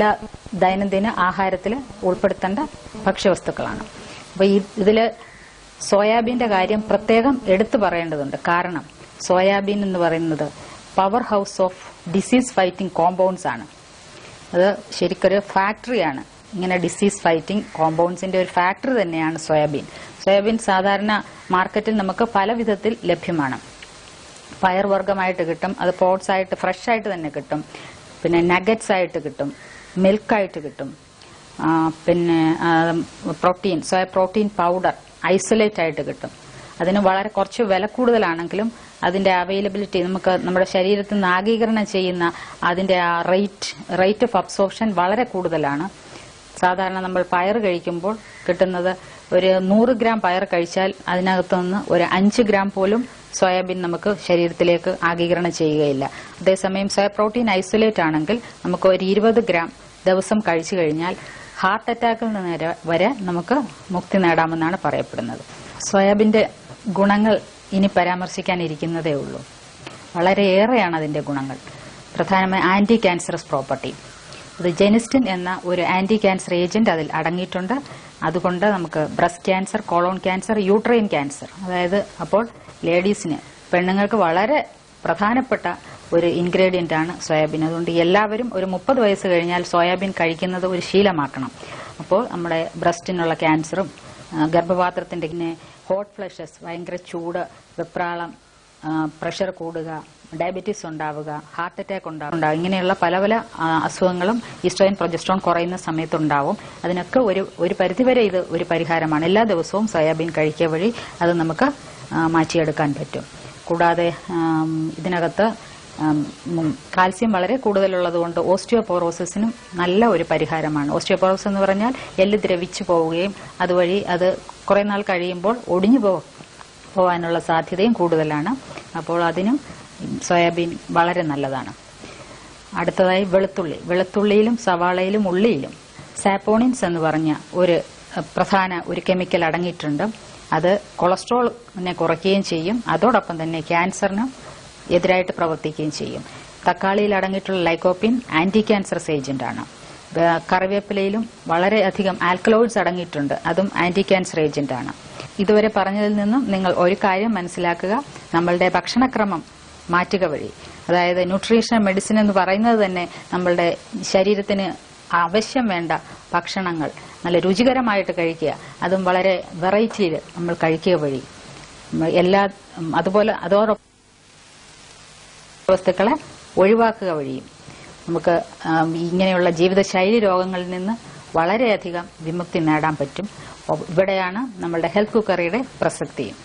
എല്ലാ ദൈനംദിന ആഹാരത്തിൽ ഉൾപ്പെടുത്തേണ്ട ഭക്ഷ്യവസ്തുക്കളാണ്. അപ്പൊ ഈ ഇതിൽ സോയാബീന്റെ കാര്യം പ്രത്യേകം എടുത്തു പറയേണ്ടതുണ്ട്. കാരണം സോയാബീൻ എന്ന് പറയുന്നത് power house of disease fighting compounds ആണ്. അത് ശരിക്കൊരു ഫാക്ടറിയാണ് ഇങ്ങനെ ഡിസീസ് ഫൈറ്റിംഗ് കോമ്പൗണ്ട്സിന്റെ ഒരു ഫാക്ടറി തന്നെയാണ് സോയാബീൻ. സോയാബീൻ സാധാരണ മാർക്കറ്റിൽ നമുക്ക് പല വിധത്തിൽ ലഭ്യമാണ്. പയർവർഗമായിട്ട് കിട്ടും അത് പോട്ട്സ് ആയിട്ട് ഫ്രഷ് ആയിട്ട് തന്നെ കിട്ടും പിന്നെ നഗറ്റ്സ് ആയിട്ട് കിട്ടും മിൽക്കായിട്ട് കിട്ടും. പിന്നെ protein soya protein powder isolate ആയിട്ട് കിട്ടും. അതിന് വളരെ കുറച്ച് വില കൂടുതലാണെങ്കിലും അതിന്റെ അവൈലബിലിറ്റി നമുക്ക് നമ്മുടെ ശരീരത്തിൽ നിന്ന് ആഗീകരണം ചെയ്യുന്ന അതിന്റെ ആ റേറ്റ് റേറ്റ് ഓഫ് അബ്സോർപ്ഷൻ വളരെ കൂടുതലാണ്. സാധാരണ നമ്മൾ പയർ കഴിക്കുമ്പോൾ കിട്ടുന്നത് ഒരു നൂറ് ഗ്രാം പയർ കഴിച്ചാൽ അതിനകത്തുനിന്ന് ഒരു അഞ്ച് ഗ്രാം പോലും സോയാബീൻ നമുക്ക് ശരീരത്തിലേക്ക് ആഗീകരണം ചെയ്യുകയില്ല. അതേസമയം സോയ പ്രോട്ടീൻ ഐസൊലേറ്റ് ആണെങ്കിൽ നമുക്ക് ഒരു ഇരുപത് ഗ്രാം ദിവസം കഴിച്ചു കഴിഞ്ഞാൽ ഹാർട്ട് അറ്റാക്കിൽ നിന്ന് വരെ- നമുക്ക് മുക്തി നേടാമെന്നാണ് പറയപ്പെടുന്നത്. സോയാബിന്റെ ഗുണങ്ങൾ ഇനി പരാമർശിക്കാനിരിക്കുന്നതേ ഉള്ളൂ. വളരെയേറെയാണ് അതിന്റെ ഗുണങ്ങൾ. പ്രധാനമായി ആന്റി ക്യാൻസറസ് പ്രോപ്പർട്ടി. ഇത് ജെനിസ്റ്റിൻ എന്ന ഒരു ആന്റി ക്യാൻസർ ഏജന്റ് അതിൽ അടങ്ങിയിട്ടുണ്ട്. അതുകൊണ്ട് നമുക്ക് breast cancer colon cancer uterine cancer അതായത് അപ്പോൾ ലേഡീസിന് പെണ്ണുങ്ങൾക്ക് വളരെ പ്രധാനപ്പെട്ട ഒരു ഇൻഗ്രീഡിയന്റ് ആണ് സോയാബീൻ. അതുകൊണ്ട് എല്ലാവരും ഒരു മുപ്പത് വയസ്സ് കഴിഞ്ഞാൽ സോയാബീൻ കഴിക്കുന്നത് ഒരു ശീലമാക്കണം. അപ്പോൾ നമ്മുടെ ബ്രസ്റ്റിനുള്ള ക്യാൻസറും ഗർഭപാത്രത്തിന്റെ പിന്നെ ഹോട്ട് ഫ്ലഷസ് ഭയങ്കര ചൂട് വെപ്രാളം പ്രഷർ കൂടുക ഡയബറ്റീസ് ഉണ്ടാവുക ഹാർട്ട് അറ്റാക്ക് ഉണ്ടാവുക ഇങ്ങനെയുള്ള പല പല അസുഖങ്ങളും ഈസ്ട്രോയിൻ പ്രൊജസ്ട്രോൺ കുറയുന്ന സമയത്തുണ്ടാവും അതിനൊക്കെ ഒരു ഒരു പരിധിവരെ ഇത് ഒരു പരിഹാരമാണ്. എല്ലാ ദിവസവും സോയാബീൻ കഴിക്കുക വഴി അത് നമുക്ക് മാറ്റിയെടുക്കാൻ പറ്റും. കൂടാതെ ഇതിനകത്ത് കാൽസ്യം വളരെ കൂടുതലുള്ളതുകൊണ്ട് ഓസ്റ്റിയോപോറോസിസിനും നല്ല ഒരു പരിഹാരമാണ്. ഓസ്റ്റിയോപോറോസ് എന്ന് പറഞ്ഞാൽ എല്ല് ദ്രവിച്ചു പോവുകയും അതുവഴി അത് കുറെ നാൾ കഴിയുമ്പോൾ ഒടിഞ്ഞു പോകാനുള്ള സാധ്യതയും കൂടുതലാണ്. അപ്പോൾ അതിനും സോയാബീൻ വളരെ നല്ലതാണ്. അടുത്തതായി വെളുത്തുള്ളി. വെളുത്തുള്ളിയിലും സവാളയിലും ഉള്ളിയിലും സാപ്പോണിൻസ് എന്ന് പറഞ്ഞ ഒരു പ്രധാന ഒരു കെമിക്കൽ അടങ്ങിയിട്ടുണ്ട്. അത് കൊളസ്ട്രോളിനെ കുറയ്ക്കുകയും ചെയ്യും. അതോടൊപ്പം തന്നെ ക്യാൻസറിന് എതിരായിട്ട് പ്രവർത്തിക്കുകയും ചെയ്യും. തക്കാളിയിൽ അടങ്ങിയിട്ടുള്ള ലൈക്കോപ്പിൻ ആന്റി ക്യാൻസറസ് ഏജന്റാണ് കറിവേപ്പിലയിലും വളരെയധികം ആൽക്കലോയിഡ്സ് അടങ്ങിയിട്ടുണ്ട്. അതും ആന്റി ക്യാൻസർ ഏജന്റാണ് ഇതുവരെ പറഞ്ഞതിൽ നിന്നും നിങ്ങൾ ഒരു കാര്യം മനസ്സിലാക്കുക. നമ്മളുടെ ഭക്ഷണക്രമം മാറ്റുക വഴി. അതായത് ന്യൂട്രീഷൻ മെഡിസിൻ എന്ന് പറയുന്നത് തന്നെ നമ്മളുടെ ശരീരത്തിന് ആവശ്യം വേണ്ട ഭക്ഷണങ്ങൾ. നല്ല രുചികരമായിട്ട് കഴിക്കുക. അതും വളരെ വെറൈറ്റിയിൽ നമ്മൾ കഴിക്കുക വഴി. എല്ലാ അതുപോലെ അതോടൊപ്പം വസ്തുക്കളെ ഒഴിവാക്കുക വഴിയും. നമുക്ക് ഇങ്ങനെയുള്ള ജീവിതശൈലി രോഗങ്ങളിൽ നിന്ന് വളരെയധികം വിമുക്തി നേടാൻ പറ്റും. ഇവിടെയാണ് നമ്മളുടെ ഹെൽത്ത് കുക്കറിയുടെ പ്രസക്തിയും